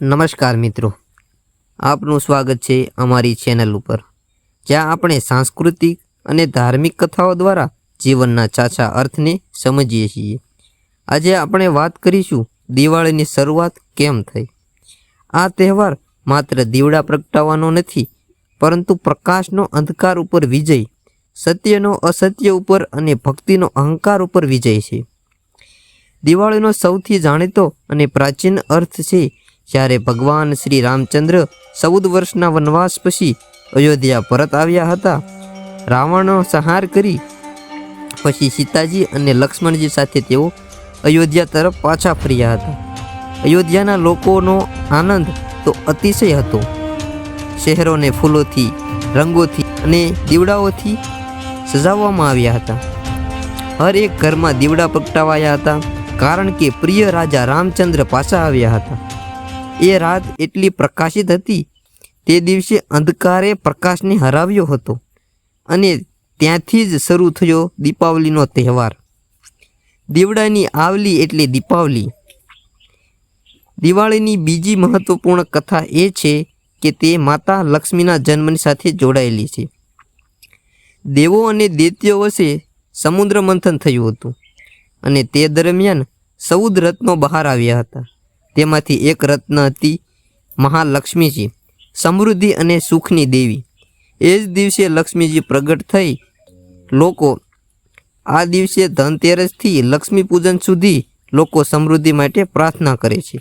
નમસ્કાર મિત્રો. આપનું સ્વાગત છે અમારી ચેનલ ઉપર, જ્યાં આપણે સાંસ્કૃતિક અને ધાર્મિક કથાઓ દ્વારા જીવનના ચાચા અર્થને સમજીએ છીએ. આજે આપણે વાત કરીશું દિવાળીની શરૂઆત કેમ થઈ? આ તહેવાર માત્ર દીવડા પ્રગટાવવાનો નથી, પરંતુ પ્રકાશનો અંધકાર ઉપર વિજય, સત્યનો અસત્ય ઉપર અને ભક્તિનો અહંકાર ઉપર વિજય છે. દિવાળીનો સૌથી જાણીતો અને પ્રાચીન અર્થ છે જ્યારે ભગવાન શ્રી રામચંદ્ર ચૌદ વર્ષના વનવાસ પછી અયોધ્યા પરત આવ્યા હતા, રાવણનો સંહાર કરી પછી સીતાજી અને લક્ષ્મણજી સાથે તેઓ અયોધ્યા તરફ પાછા ફર્યા હતા. અયોધ્યાના લોકોનો આનંદ તો અતિશય હતો. શહેરોને ફૂલોથી, રંગોથી અને દીવડાઓથી સજાવવામાં આવ્યા હતા. હર એક ઘરમાં દીવડા પ્રગટાવાયા હતા, કારણ કે પ્રિય રાજા રામચંદ્ર પાછા આવ્યા હતા. એ રાત એટલી પ્રકાશિત હતી, તે દિવસે અંધકારે પ્રકાશને હરાવ્યો હતો અને ત્યાંથી જ શરૂ થયો દીપાવલીનો તહેવાર. દીવડાની આવલી એટલે દીપાવલી. દિવાળીની બીજી મહત્વપૂર્ણ કથા એ છે કે તે માતા લક્ષ્મીના જન્મની સાથે જોડાયેલી છે. દેવો અને દૈત્યો વચ્ચે સમુદ્ર મંથન થયું હતું અને તે દરમિયાન સૌદ રત્નો બહાર આવ્યા હતા. તેમાંથી એક રત્ન હતી મહાલક્ષ્મીજી, સમૃદ્ધિ અને સુખની દેવી. એ જ દિવસે લક્ષ્મીજી પ્રગટ થઈ. લોકો આ દિવસે ધનતેરસથી લક્ષ્મી પૂજન સુધી લોકો સમૃદ્ધિ માટે પ્રાર્થના કરે છે.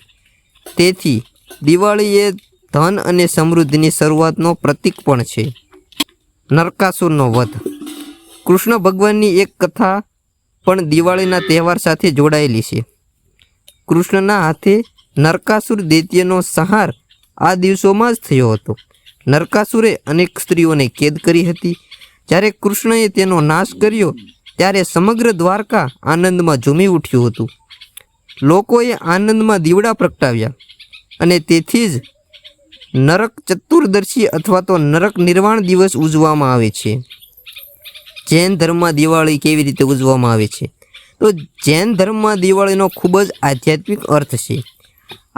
તેથી દિવાળી એ ધન અને સમૃદ્ધિની શરૂઆતનો પ્રતીક પણ છે. નરકાસુરનો વધ. કૃષ્ણ ભગવાનની એક કથા પણ દિવાળીના તહેવાર સાથે જોડાયેલી છે. કૃષ્ણના હાથે નરકાસુર દૈત્યનો સંહાર આ દિવસોમાં જ થયો હતો. નરકાસુરે અનેક સ્ત્રીઓને કેદ કરી હતી. જ્યારે કૃષ્ણએ તેનો નાશ કર્યો, ત્યારે સમગ્ર દ્વારકા આનંદમાં ઝૂમી ઉઠ્યું હતું. લોકોએ આનંદમાં દીવડા પ્રગટાવ્યા અને તેથી જ નરક ચતુર્દશી અથવા તો નરક નિર્વાણ દિવસ ઉજવવામાં આવે છે. જૈન ધર્મમાં દિવાળી કેવી રીતે ઉજવવામાં આવે છે? તો જૈન ધર્મમાં દિવાળીનો ખૂબ જ આધ્યાત્મિક અર્થ છે.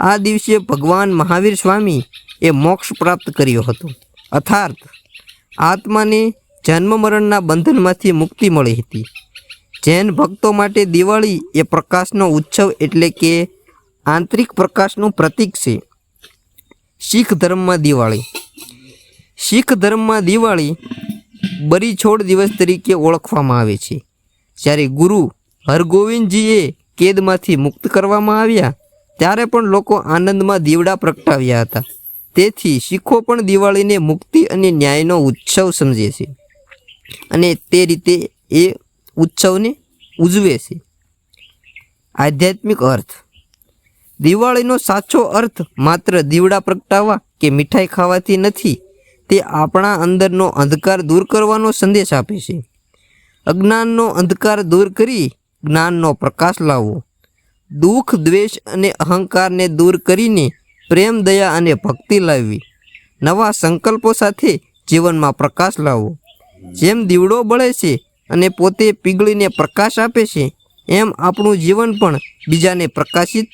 આ દિવસે ભગવાન મહાવીર સ્વામી એ મોક્ષ પ્રાપ્ત કર્યો હતો. અર્થાત આત્માને જન્મ મરણના બંધનમાંથી મુક્તિ મળી હતી. જૈન ભક્તો માટે દિવાળી એ પ્રકાશનો ઉત્સવ એટલે કે આંતરિક પ્રકાશનું પ્રતીક છે. શીખ ધર્મમાં દિવાળી. શીખ ધર્મમાં દિવાળી બરી છોડ દિવસ તરીકે ઓળખવામાં આવે છે. જ્યારે ગુરુ હરગોવિંદજીએ કેદમાંથી મુક્ત કરવામાં આવ્યા ત્યારે પણ લોકો આનંદમાં દીવડા પ્રગટાવ્યા હતા. તેથી શીખો પણ દિવાળીને મુક્તિ અને ન્યાયનો ઉત્સવ સમજે છે. અને તે રીતે એ ઉત્સવને ઉજવે છે. આધ્યાત્મિક અર્થ. દિવાળીનો સાચો અર્થ માત્ર દીવડા પ્રગટાવવા કે મીઠાઈ ખાવાથી નથી, તે આપણા અંદરનો અંધકાર દૂર કરવાનો સંદેશ આપે છે. અજ્ઞાનનો અંધકાર દૂર કરી જ્ઞાનનો પ્રકાશ લાવવો. દુઃખ, દ્વેષ અને અહંકારને દૂર કરીને પ્રેમ, દયા અને ભક્તિ લાવવી. નવા સંકલ્પો સાથે જીવનમાં પ્રકાશ લાવવો. જેમ દીવડો બળે છે અને પોતે પીગળીને પ્રકાશ આપે છે, એમ આપણું જીવન પણ બીજાને પ્રકાશિત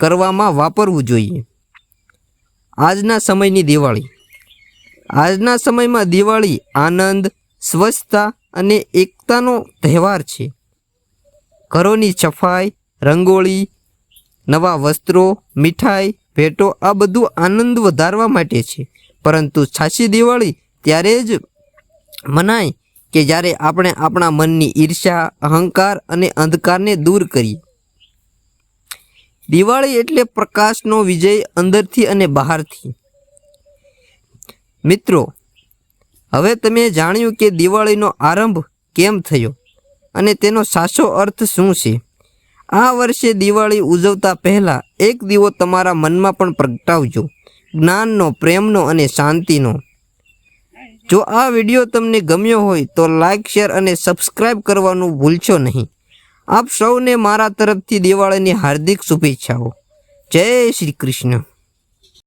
કરવામાં વાપરવું જોઈએ. આજના સમયની દિવાળી. આજના સમયમાં દિવાળી આનંદ, સ્વચ્છતા અને એકતાનો તહેવાર છે. ઘરોની સફાઈ રંગોળી, નવા વસ્ત્રો, મીઠાઈ, ભેટો આ બધું આનંદ વધારવા માટે છે. પરંતુ સાચી દિવાળી ત્યારે જ મનાય કે જ્યારે આપણે આપણા મનની ઈર્ષા અહંકાર અને અંધકારને દૂર કરીએ. દિવાળી એટલે પ્રકાશનો વિજય અંદરથી અને બહારથી. મિત્રો, હવે તમે જાણ્યું કે દિવાળીનો આરંભ કેમ થયો અને તેનો સાચો અર્થ શું છે? આ વર્ષે દિવાળી ઉજવતા પહેલાં એક દીવો તમારા મનમાં પણ પ્રગટાવજો. જ્ઞાનનો, પ્રેમનો અને શાંતિનો. જો આ વીડિયો તમને ગમ્યો હોય તો લાઇક શેર અને સબસ્ક્રાઇબ કરવાનું ભૂલશો નહીં. આપ સૌને મારા તરફથી દિવાળીની હાર્દિક શુભેચ્છાઓ. જય શ્રી કૃષ્ણ.